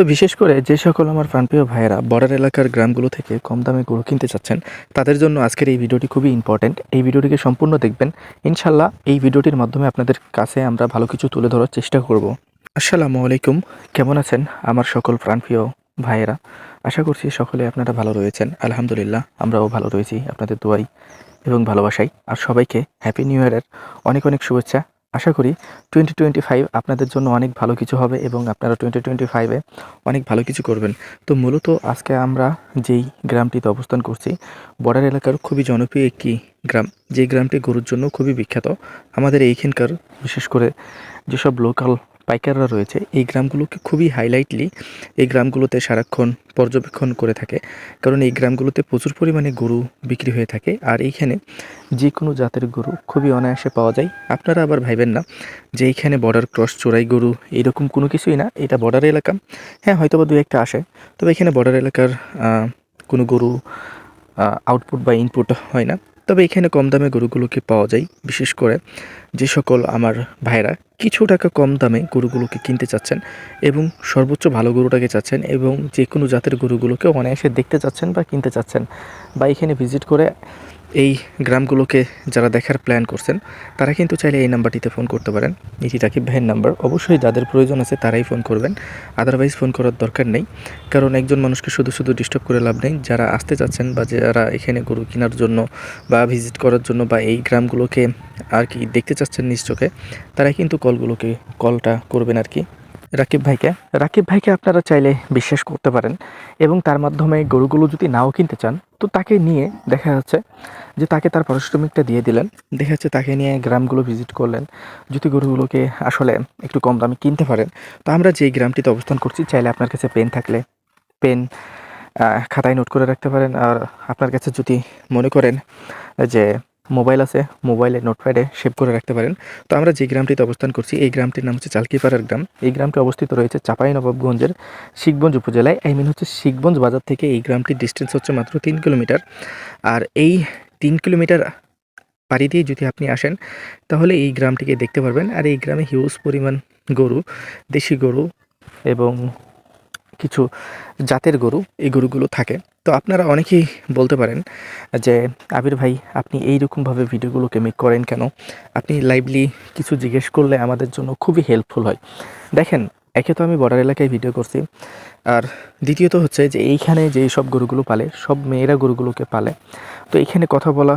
তো বিশেষ করে যে সকল আমার প্রাণপ্রিয় ভাইয়েরা বর্ডার এলাকার গ্রামগুলো থেকে কম দামে গরু কিনতে চাচ্ছেন, তাদের জন্য আজকের এই ভিডিওটি খুবই ইম্পর্ট্যান্ট এই ভিডিওটিকে সম্পূর্ণ দেখবেন। ইনশাল্লাহ এই ভিডিওটির মাধ্যমে আপনাদের কাছে আমরা ভালো কিছু তুলে ধরার চেষ্টা করব। আসসালামু আলাইকুম। কেমন আছেন আমার সকল প্রাণপ্রিয় ভাইয়েরা? আশা করছি সকলে আপনারা ভালো রয়েছেন। আলহামদুলিল্লাহ, আমরাও ভালো রয়েছি। আপনাদের দোয়াই এবং ভালোবাসাই। আর সবাইকে হ্যাপি নিউ ইয়ারের অনেক অনেক শুভেচ্ছা। আশা করি টোয়েন্টি টোয়েন্টি ফাইভ আপনাদের জন্য অনেক ভালো কিছু হবে এবং আপনারা টোয়েন্টি টোয়েন্টি ফাইভে অনেক ভালো কিছু করবেন। তো মূলত আজকে আমরা যেই গ্রামটিতে অবস্থান করছি, বর্ডার এলাকার খুবই জনপ্রিয় একটি গ্রাম। যে গ্রামটি গরুর জন্য খুবই বিখ্যাত। আমাদের এইখানকার বিশেষ করে যেসব লোকাল পাইকাররা রয়েছে, এই গ্রামগুলোকে খুবই হাইলাইটলি এই গ্রামগুলোতে সারাক্ষণ পর্যবেক্ষণ করে থাকে। কারণ এই গ্রামগুলোতে প্রচুর পরিমাণে গরু বিক্রি হয়ে থাকে আর এইখানে যে কোনো জাতের গরু খুবই অনায়াসে পাওয়া যায়। আপনারা আবার ভাইবেন না যে এইখানে বর্ডার ক্রস চোরাই গরু এইরকম কোনো কিছুই না, এটা বর্ডার এলাকা। হ্যাঁ হয়তো বা দু একটা আসে, তবে এখানে বর্ডার এলাকার কোনো গরু আউটপুট বা ইনপুট হয় না। তবে এখানে কম দামে গরুগুলোকে পাওয়া যায়, বিশেষ করে যে সকল আমার ভাইরা কিছু টাকা কম দামে গরুগুলোকে কিনতে চাচ্ছেন এবং সর্বোচ্চ ভালো গরুটাকে চাচ্ছেন এবং যে কোনো জাতের গরুগুলোকে অনায়াসে দেখতে চাচ্ছেন বা কিনতে চাচ্ছেন। বা এখানে ভিজিট করে এই গ্রামগুলোকে যারা দেখার প্ল্যান করছেন, তারা কিন্তু চাইলে এই নাম্বারটিতে ফোন করতে পারেন। এটি রাকিব ভাইয়ের নাম্বার অবশ্যই যাদের প্রয়োজন আছে তারাই ফোন করবেন। আদারওয়াইজ ফোন করার দরকার নেই। কারণ একজন মানুষকে শুধু শুধু ডিস্টার্ব করে লাভ নেই। যারা আসতে চাচ্ছেন বা যারা এখানে গরু কেনার জন্য বা ভিজিট করার জন্য বা এই গ্রামগুলোকে আর কি দেখতে চাচ্ছেন নিজ চোখে তারা কিন্তু কলগুলোকে কলটা করবেন আর কি। রাকিব ভাইকে। রাকিব ভাইকে আপনারা চাইলে বিশ্বাস করতে পারেন এবং তার মাধ্যমে গরুগুলো যদি নাও কিনতে চান, তো তাকে নিয়ে দেখা যাচ্ছে যে তাকে তার পারিশ্রমিকটা দিয়ে দিলেন। দেখা যাচ্ছে তাকে নিয়ে গ্রামগুলো ভিজিট করলেন। যদি গরুগুলোকে আসলে একটু কম দামে কিনতে পারেন, তো আমরা যেই গ্রামটিতে অবস্থান করছি, চাইলে আপনার কাছে পেন থাকলে পেন খাতায় নোট করে রাখতে পারেন। আর আপনার কাছে যদি মনে করেন যে মোবাইল আছে, মোবাইলে নোটপ্যাডে সেভ করে রাখতে পারেন। তো আমরা যে গ্রামটিতে অবস্থান করছি, এই গ্রামটির নাম হচ্ছে চালকিপাড়ার গ্রাম। এই গ্রামটি অবস্থিত রয়েছে চাপাই নবাবগঞ্জের শিখগঞ্জ উপজেলায়। আই মিন হচ্ছে শিখগঞ্জ বাজার থেকে এই গ্রামটির ডিস্টেন্স হচ্ছে মাত্র তিন কিলোমিটার আর এই তিন কিলোমিটার পাড়ি দিয়ে যদি আপনি আসেন, তাহলে এই গ্রামটিকে দেখতে পারবেন। আর এই গ্রামে হিউজ পরিমাণ গরু, দেশি গরু এবং কিছু জাতের গরু, এই গরুগুলো থাকে। তো আপনারা অনেকেই বলতে পারেন যে, আবির ভাই, আপনি এই রকমভাবে ভিডিওগুলোকে মেক করেন কেন? আপনি লাইভলি কিছু জিজ্ঞেস করলে আমাদের জন্য খুবই হেল্পফুল হয়। দেখেন, একে তো আমি বর্ডার এলাকায় ভিডিও করছি। আর দ্বিতীয়ত হচ্ছে যে, এইখানে যে সব গরুগুলো পালে, সব মেয়েরা গরুগুলোকে পালে। তো এইখানে কথা বলা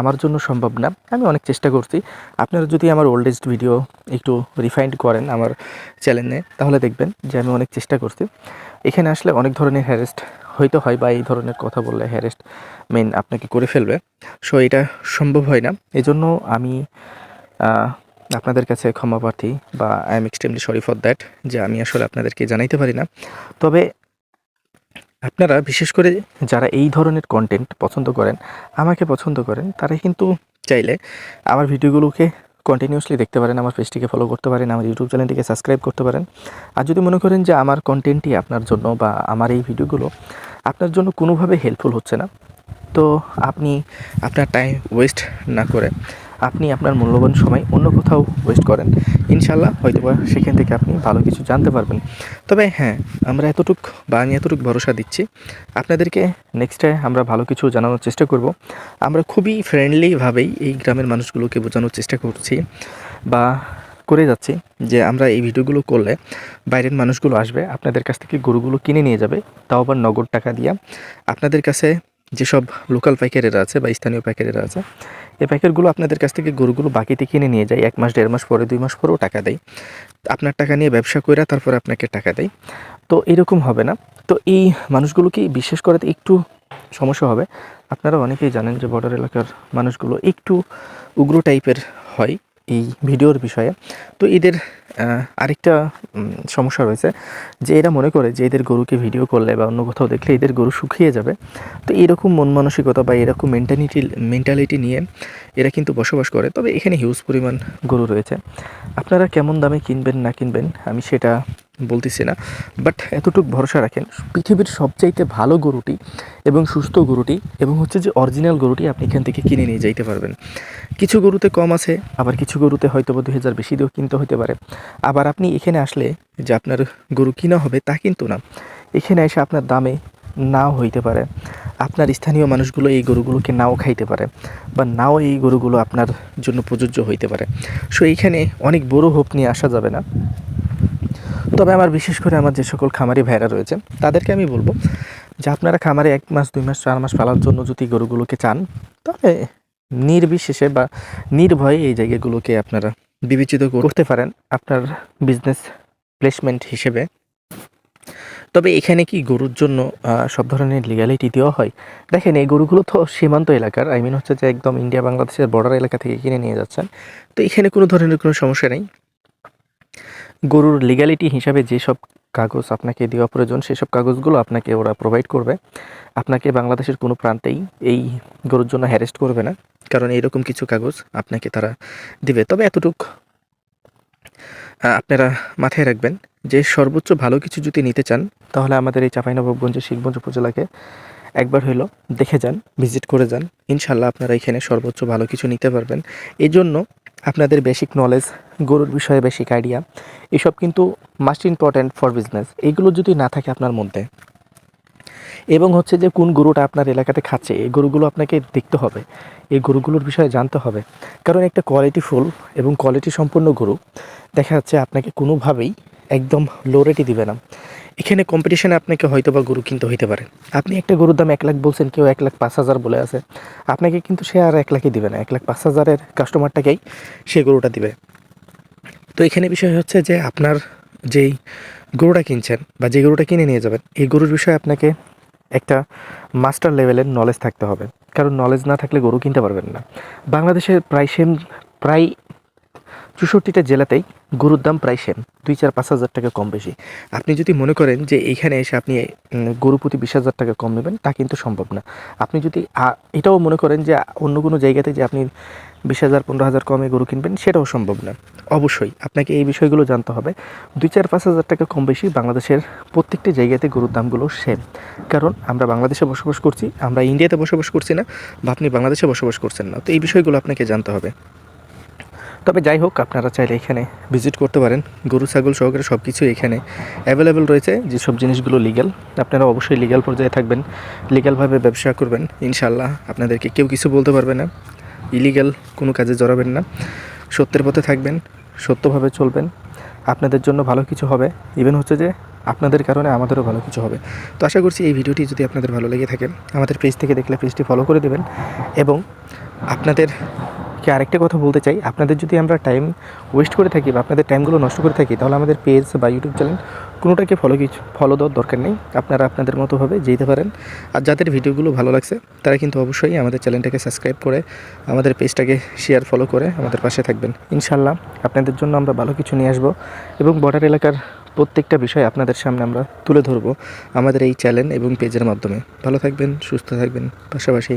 আমার জন্য সম্ভব না, আমি অনেক চেষ্টা করছি। আপনারা যদি আমার ওল্ডেস্ট ভিডিও একটু রিফাইন্ড করেন আমার চ্যানেলে তাহলে দেখবেন যে আমি অনেক চেষ্টা করছি। এখানে আসলে অনেক ধরনের হ্যারেস্ট হয়তো হয় বা এই ধরনের কথা বললে হ্যারেস্ট মেন আপনাকে করে ফেলবে। সো এটা সম্ভব হয় না। এজন্য আমি আপনাদের কাছে ক্ষমা প্রার্থী বা I am extremely sorry for that যে আমি আসলে আপনাদেরকে জানাইতে পারি না। তবে আপনারা, বিশেষ করে যারা এই ধরনের কন্টেন্ট পছন্দ করেন, আমাকে পছন্দ করেন, তারা কিন্তু চাইলে আমার ভিডিওগুলোকে কন্টিনিউসলি দেখতে পারেন, আমার পেজটিকে ফলো করতে পারেন, আমার ইউটিউব চ্যানেলটিকে সাবস্ক্রাইব করতে পারেন। আর যদি মনে করেন যে আমার কন্টেন্টই আপনার জন্য বা আমার এই ভিডিওগুলো আপনার জন্য কোনোভাবে হেল্পফুল হচ্ছে না, তো আপনি আপনার টাইম ওয়েস্ট না করে আপনি আপনার মূল্যবান সময় অন্য কোথাও ওয়েস্ট করেন। ইনশাল্লাহ হয়তোবা সেখান থেকে আপনি ভালো কিছু জানতে পারবেন। তবে হ্যাঁ আমরা এতটুক বা আমি এতটুক ভরসা দিচ্ছি। আপনাদেরকে নেক্সটে আমরা ভালো কিছু জানানোর চেষ্টা করব। আমরা খুবই ফ্রেন্ডলিভাবেই এই গ্রামের মানুষগুলোকে বোঝানোর চেষ্টা করছি বা করে যাচ্ছি যে আমরা এই ভিডিওগুলো করলে বাইরের মানুষগুলো আসবে, আপনাদের কাছ থেকে গরুগুলো কিনে নিয়ে যাবে, তাও আবার নগদ টাকা দিয়া। আপনাদের কাছে যেসব লোকাল পাইকারেরা আছে বা স্থানীয় পাইকারেরা আছে এই প্যাকেটগুলো আপনাদের কাছ থেকে গরুগুলো বাকিতে কিনে নিয়ে যায় এক মাস, দেড় মাস পরে, দুই মাস পরেও টাকা দেয় আপনার টাকা নিয়ে ব্যবসা করে তারপরে আপনাকে টাকা দেয় তো এরকম হবে না। তো এই মানুষগুলোকে বিশ্বাস করাতে একটু সমস্যা হবে? আপনারা অনেকেই জানেন যে বর্ডার এলাকার মানুষগুলো একটু উগ্র টাইপের হয় এই ভিডিওর বিষয়ে। তো এদের আরেকটা সমস্যা রয়েছে যে এরা মনে করে যে এদের গরুকে ভিডিও করলে বা অন্য কোথাও দেখলে এদের গরু শুকিয়ে যাবে। তো এরকম মন মানসিকতা বা এরকম মেন্টালিটি মেন্টালিটি নিয়ে এরা কিন্তু বসবাস করে। তবে এখানে হিউজ পরিমাণ গরু রয়েছে। আপনারা কেমন দামে কিনবেন, না কিনবেন, আমি সেটা বলতেছি না। বাট এতটুকু ভরসা রাখেন, পৃথিবীর সবচাইতে ভালো গরুটি এবং সুস্থ গরুটি এবং হচ্ছে যে অরিজিনাল গরুটি আপনি এখান থেকে কিনে নিয়ে যাইতে পারবেন। কিছু গরুতে কম আছে, আবার কিছু গরুতে হয়তো বা দুই হাজার বেশি দিয়েও কিনতে হতে পারে। আবার আপনি এখানে আসলে যে আপনার গরু কিনা হবে তা কিন্তু না। এখানে এসে আপনার দামে নাও হইতে পারে। আপনার স্থানীয় মানুষগুলো এই গরুগুলোকে নাও খাইতে পারে বা নাও এই গরুগুলো আপনার জন্য প্রযোজ্য হইতে পারে। সো এইখানে অনেক বড় হোপ নিয়ে আসা যাবে না। তবে আমার বিশেষ করে আমার যে সকল খামারি ভাইরা রয়েছে, তাদেরকে আমি বলব যে আপনারা খামারে এক মাস, দুই মাস, চার মাস পালার জন্য যদি গরুগুলোকে চান, তাহলে নির্বিশেষে বা নির্ভয়ে এই জায়গাগুলোকে আপনারা বিবেচিত করতে পারেন আপনার বিজনেস প্লেসমেন্ট হিসেবে। তবে এখানে কি গরুর জন্য সব ধরনের লিগ্যালিটি দেওয়া হয়? দেখেন, এই গরুগুলো তো সীমান্ত এলাকার আই মিন হচ্ছে যে একদম ইন্ডিয়া বাংলাদেশের বর্ডার এলাকা থেকে কিনে নিয়ে যাচ্ছেন। তো এখানে কোনো ধরনের কোনো সমস্যা নেই। গরুর লিগ্যালিটি হিসাবে যেসব কাগজ আপনাকে দেওয়া প্রয়োজন, সেসব কাগজগুলো আপনাকে ওরা প্রোভাইড করবে। আপনাকে বাংলাদেশের কোনো প্রান্তেই এই গরুর জন্য হ্যারেস্ট করবে না, কারণ এইরকম কিছু কাগজ আপনাকে তারা দিবে। তবে এতটুক আপনারা মাথায় রাখবেন যে সর্বোচ্চ ভালো কিছু যদি নিতে চান, তাহলে আমাদের এই চাঁপাইনবাবগঞ্জের শিখগঞ্জ উপজেলাকে একবার হইল দেখে যান ভিজিট করে যান। ইনশাল্লাহ আপনারা এখানে সর্বোচ্চ ভালো কিছু নিতে পারবেন। এই জন্য আপনাদের বেসিক নলেজ গরুর বিষয়ে বেসিক আইডিয়া এসব কিন্তু মাস্ট ইম্পর্ট্যান্ট ফর বিজনেস এগুলো যদি না থাকে আপনার মধ্যে এবং হচ্ছে যে কোন গরুটা আপনার এলাকাতে খাচ্ছে, এই গরুগুলো আপনাকে দেখতে হবে, এই গরুগুলোর বিষয়ে জানতে হবে। কারণ একটা কোয়ালিটি ফুল এবং কোয়ালিটি সম্পন্ন গরু, দেখা যাচ্ছে আপনাকে কোনোভাবেই একদম লো রেটে দিবে না। এখানে কম্পিটিশনে আপনাকে হয়তো বা গরু কিনতে হইতে পারে। আপনি একটা গরুর দাম এক লাখ বলছেন, কেউ এক লাখ পাঁচ হাজার বলে আছে। আপনাকে কিন্তু সে আর এক লাখই দিবে না, এক লাখ পাঁচ হাজারের কাস্টমারটাকেই সে গরুটা দিবে। তো এখানে বিষয় হচ্ছে যে আপনার যেই গরুটা কিনছেন বা যে গরুটা কিনে নিয়ে যাবেন, এই গরুর বিষয়ে আপনাকে একটা মাস্টার লেভেলের নলেজ থাকতে হবে। কারণ নলেজ না থাকলে গরু কিনতে পারবেন না। বাংলাদেশে প্রায় সেম প্রায় চৌষট্টিটা জেলাতেই গরুর দাম প্রায় সেম, দুই চার পাঁচ হাজার টাকা কম বেশি। আপনি যদি মনে করেন যে এইখানে এসে আপনি গরু প্রতি বিশ হাজার টাকা কম নেবেন, তা কিন্তু সম্ভব না। আপনি যদি এটাও মনে করেন যে অন্য কোনো জায়গাতে যে আপনি বিশ হাজার, পনেরো হাজার কমে গরু কিনবেন, সেটাও সম্ভব না। অবশ্যই আপনাকে এই বিষয়গুলো জানতে হবে। দুই চার পাঁচ হাজার টাকা কম বেশি বাংলাদেশের প্রত্যেকটি জায়গাতে গরুর দামগুলো সেম। কারণ আমরা বাংলাদেশে বসবাস করছি, আমরা ইন্ডিয়াতে বসবাস করছি না, বা আপনি বাংলাদেশে বসবাস করছেন না। তো এই বিষয়গুলো আপনাকে জানতে হবে। তবে যাই হোক, আপনারা চাইলে এখানে ভিজিট করতে পারেন। গরু, ছাগল সহকারে সব কিছু এখানে অ্যাভেলেবেল রয়েছে। যেসব জিনিসগুলো লিগ্যাল আপনারা অবশ্যই লিগ্যাল পর্যায়ে থাকবেন। লিগ্যালভাবে ব্যবসা করবেন ইনশাল্লাহ আপনাদেরকে কেউ কিছু বলতে পারবে না। ইলিগ্যাল কোনো কাজে জড়াবেন না। সত্যের পথে থাকবেন, সত্যভাবে চলবেন। আপনাদের জন্য ভালো কিছু হবে। ইভেন হচ্ছে যে আপনাদের কারণে আমাদেরও ভালো কিছু হবে। তো আশা করছি এই ভিডিওটি যদি আপনাদের ভালো লেগে থাকে, আমাদের পেজ থেকে দেখলে পেজটি ফলো করে দেবেন এবং আপনাদেরকে আরেকটা কথা বলতে চাই। আপনাদের যদি আমরা টাইম ওয়েস্ট করে থাকি বা আপনাদের টাইমগুলো নষ্ট করে থাকি, তাহলে আমাদের পেজ বা ইউটিউব চ্যানেল কোনোটাকে ফলো কিছু ফলো দেওয়ার দরকার নেই। আপনারা আপনাদের মতোভাবে যেতে পারেন। আর যাদের ভিডিওগুলো ভালো লাগছে, তারা কিন্তু অবশ্যই আমাদের চ্যানেলটাকে সাবস্ক্রাইব করে, আমাদের পেজটাকে শেয়ার ফলো করে আমাদের পাশে থাকবেন। ইনশাল্লাহ আপনাদের জন্য আমরা ভালো কিছু নিয়ে আসব এবং বর্ডার এলাকার প্রত্যেকটা বিষয় আপনাদের সামনে আমরা তুলে ধরবো আমাদের এই চ্যানেল এবং পেজের মাধ্যমে। ভালো থাকবেন, সুস্থ থাকবেন, পাশাপাশি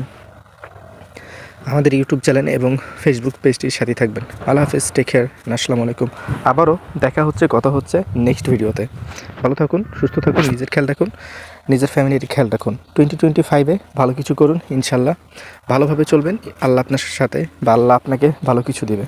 আমাদের ইউটিউব চ্যানেল এবং ফেসবুক পেজটির সাথে থাকবেন। আল্লাহ হাফেজ টেক কেয়ার আসসালামু আলাইকুম। আবারও দেখা হচ্ছে, কথা হচ্ছে নেক্সট ভিডিওতে ভালো থাকুন, সুস্থ থাকুন, নিজের খেয়াল রাখুন, নিজের ফ্যামিলির খেয়াল রাখুন। টোয়েন্টি টোয়েন্টি ফাইভে ভালো কিছু করুন, ইনশাল্লাহ। ভালোভাবে চলবেন, আল্লাহ আপনার সাথে বা আল্লাহ আপনাকে ভালো কিছু দেবে।